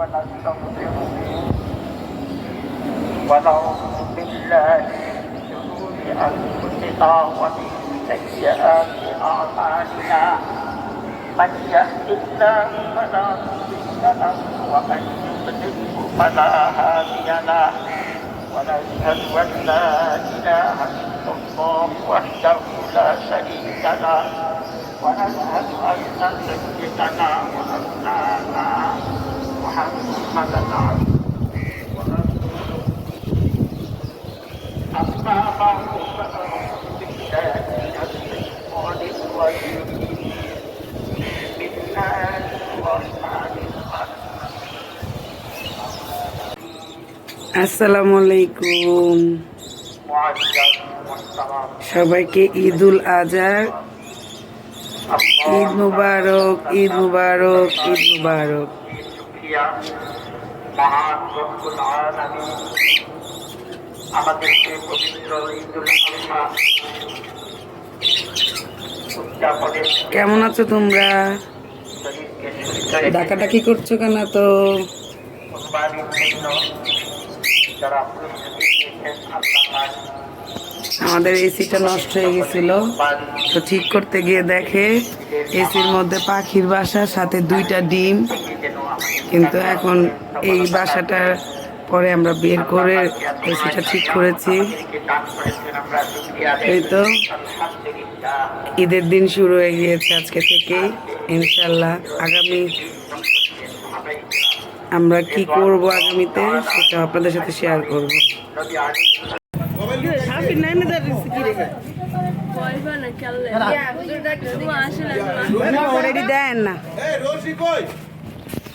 وانا استغفر ونعوذ بالله شرور انفسنا ومن سيئات اعمالنا من يهد الله فلا مضل له ومن يضلله فلا هادي له ونشهد ان لا اله الا الله وحده لا شريك له ونشهد ان سيدنا وأبنانا محمدا عبده ورسوله أما بعد فأعوذ بالله من الشيطان الرجيم بسم الله الرحمن الرحيم আসসালামু আলাইকুম معزز محترم সবাইকে ঈদুল আজহার ঈদ মুবারক ঈদ মুবারক ঈদ মুবারক শুক্রিয়া মহান রব্বুল আলামিন আমাদেরকে পবিত্র ঈদুল আজহা উদযাপনের কেমন আছো তোমরা? ডাকাডাকি করছ কেন তো আমাদের এসিটা নষ্ট হয়ে গেছিল। তো ঠিক করতে গিয়ে দেখে এসির মধ্যে পাখির বাসা সাথে দুইটা ডিম। কিন্তু এখন এই বাসাটার পরে আমরা বের করে এসিটা ঠিক করেছি এই তো ঈদের দিন শুরু হয়ে গিয়েছে আজকে থেকেই ইনশাল্লাহ আগামী আমরা কি করব আগামীতে সেটা আপনাদের সাথে শেয়ার করব দেন না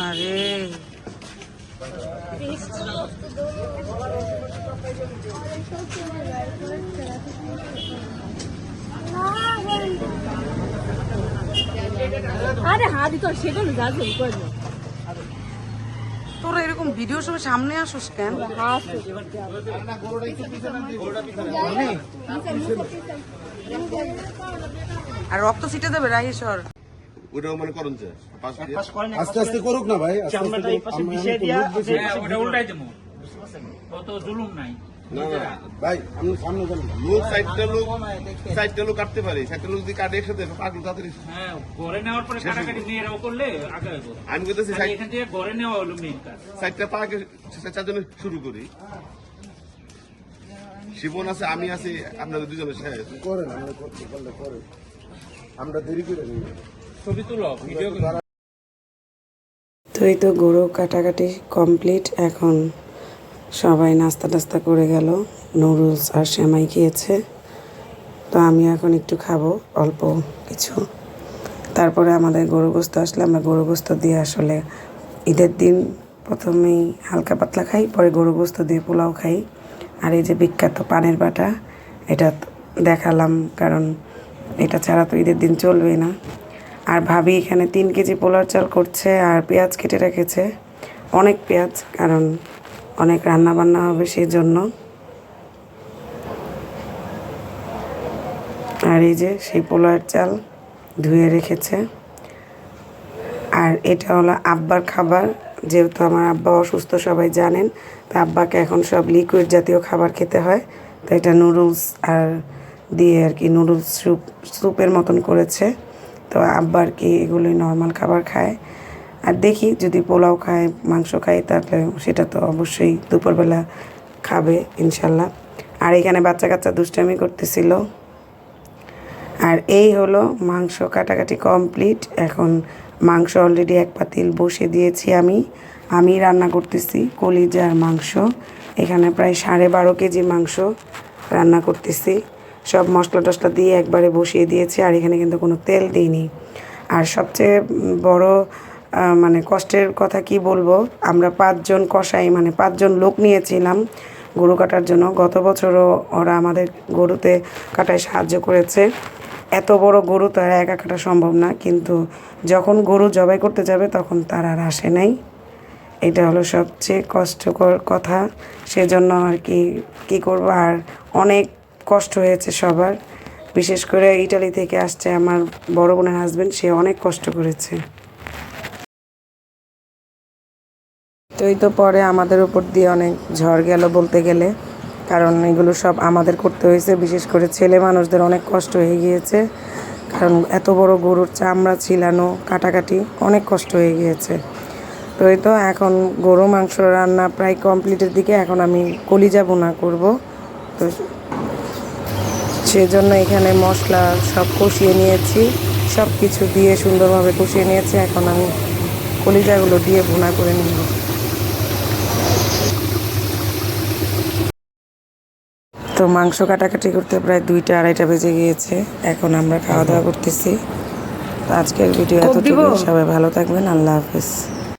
আরে। আরে হাদি তো সেগুলো যাচ্ছে করবে তোরা এরকম ভিডিও সব সামনে আসোস কেন? আর রক্ত ছিটে দেবে রাহেশ্বর ওটাও মানে করুন যে আস্তে আস্তে করুক না ভাই আস্তে আস্তে করুক। আমি- আমি তো লোক বেশি- ওটা উল্টাই দেবো। কত জুলুম নাই। না, না, ভাই আমি সামনে যাব লোক চারটা লোক চারটা লোক কাটতে পারে। চারটা লোক যদি কাটে একসাথে পাগল তাড়াতাড়ি হ্যাঁ ঘরে নেওয়ার পরে কাটাকাটি মেয়েরাও করলে আমি বলতেছি খালি এখান থেকে ঘরে নেওয়া হলো মেইন কাজ। চারটা পাকে চারজনে শুরু করি। শিবন আছে আমি আছি আপনাদের দুজনে শেষ। আমরা করেন। আমরা দেরি করে নিই। ছবি তুলো ভিডিও তো এই তো গরু কাটাকাটি কমপ্লিট এখন সবাই নাস্তা টাস্তা করে গেল নুডলস আর সেমাই খেয়েছে। তো আমি এখন একটু খাব অল্প কিছু। তারপরে আমাদের গরু গোস্ত আসলে আমরা গরু গোস্ত দিয়ে আসলে ঈদের দিন প্রথমেই হালকা পাতলা খাই পরে গরু গোস্ত দিয়ে পোলাও খাই। আর এই যে বিখ্যাত পানের বাটা এটা দেখালাম কারণ এটা ছাড়া তো ঈদের দিন চলবেই না। আর ভাবি এখানে তিন কেজি পোলার চাল করছে আর পেঁয়াজ কেটে রেখেছে। অনেক পেঁয়াজ, কারণ অনেক রান্না বান্না হবে সেই জন্য আর এই যে সেই পোলার চাল ধুয়ে রেখেছে। আর এটা হলো আব্বার খাবার। যেহেতু আমার আব্বা অসুস্থ, সবাই জানেন, তো আব্বাকে এখন সব লিকুইড জাতীয় খাবার খেতে হয়। তো এটা নুডলস আর দিয়ে আর কি নুডলস স্যুপ স্যুপের মতন করেছে। তো আব্বার কি এগুলোই নর্মাল খাবার খায়? আর দেখি যদি পোলাও খায়, মাংস খায়, তাহলে সেটা তো অবশ্যই দুপুরবেলা খাবে ইনশাল্লাহ। আর এখানে বাচ্চা কাচ্চা দুষ্টামি করতেছিল। আর এই হলো মাংস কাটাকাটি কমপ্লিট এখন মাংস অলরেডি এক পাতিল বসে দিয়েছি আমি। আমি রান্না করতেছি কলিজার মাংস। এখানে প্রায় সাড়ে বারো কেজি মাংস রান্না করতেছি। সব মশলা টশলা দিয়ে একবারে বসিয়ে দিয়েছি, আর এখানে কিন্তু কোনো তেল দিইনি। আর সবচেয়ে বড় মানে কষ্টের কথা কি বলব, আমরা পাঁচজন কষাই মানে পাঁচজন লোক নিয়েছিলাম গরু কাটার জন্য। গত বছরও ওরা আমাদের গরুতে কাটায় সাহায্য করেছে। এত বড় গরু তো আর একা কাটা সম্ভব না, কিন্তু যখন গরু জবাই করতে যাবে তখন তার আর আসে নাই। এটা হলো সবচেয়ে কষ্টকর কথা। সেজন্য আর কি, কী করব? আর অনেক কষ্ট হয়েছে সবার। বিশেষ করে ইটালি থেকে আসছে আমার বড় বোনের হাজবেন্ড সে অনেক কষ্ট করেছে। তো এই তো পরে আমাদের উপর দিয়ে অনেক ঝড় গেল বলতে গেলে, কারণ এগুলো সব আমাদের করতে হয়েছে। বিশেষ করে ছেলে মানুষদের অনেক কষ্ট হয়ে গিয়েছে, কারণ এত বড় গরুর চামড়া ছিলানো, কাটাকাটি অনেক কষ্ট হয়ে গিয়েছে। তো এই তো এখন গরু মাংস রান্না প্রায় কমপ্লিটের দিকে, এখন আমি কলিজা বোনা করব। তো সেজন্য এখানে মশলা সব কষিয়ে নিয়েছি। সব কিছু দিয়ে সুন্দরভাবে কষিয়ে নিয়েছি। এখন আমি কলিজাগুলো দিয়ে ভুনা করে নিব। তো মাংস কাটাকাটি করতে প্রায় দুইটা আড়াইটা বেজে গিয়েছে। এখন আমরা খাওয়া দাওয়া করতেছি। আজকের ভিডিও এতটুকু সবাই ভালো থাকবেন। আল্লাহ হাফিজ।